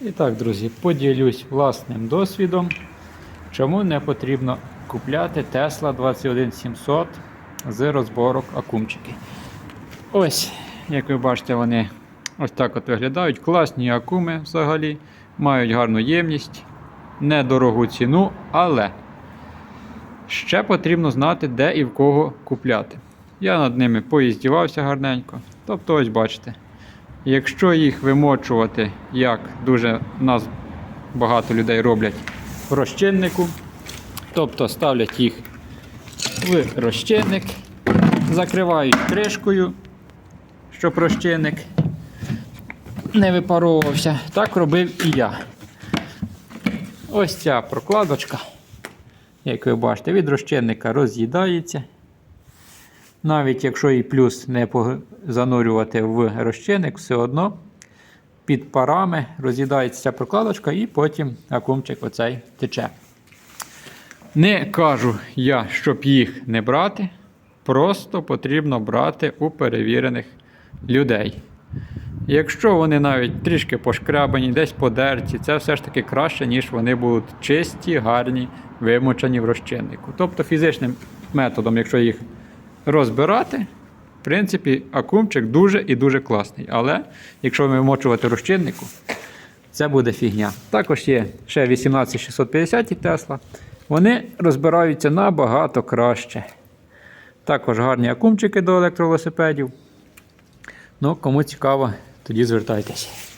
І так, друзі, поділюсь власним досвідом, чому не потрібно купляти Tesla 21700 з розборок акумчики. Ось, як ви бачите, вони ось так от виглядають. Класні акуми взагалі, мають гарну ємність, недорогу ціну, але ще потрібно знати, де і в кого купляти. Я над ними поїздівався гарненько. Тобто, ось бачите. Якщо їх вимочувати, як дуже нас багато людей роблять в розчиннику, тобто ставлять їх в розчинник, закривають кришкою, щоб розчинник не випаровувався. Так робив і я. Ось ця прокладочка, як ви бачите, від розчинника роз'їдається. Навіть якщо і плюс не занурювати в розчинник, все одно під парами роз'їдається ця прокладочка і потім акумчик оцей тече. Не кажу я, щоб їх не брати. Просто потрібно брати у перевірених людей. Якщо вони навіть трішки пошкрябані, десь подерті, це все ж таки краще, ніж вони будуть чисті, гарні, вимочені в розчиннику. Тобто фізичним методом, якщо їх розбирати, в принципі, акумчик дуже і дуже класний. Але якщо вимочувати розчиннику, це буде фігня. Також є ще 18650 Тесла. Вони розбираються набагато краще. Також гарні акумчики до електровелосипедів. Ну, кому цікаво, тоді звертайтеся.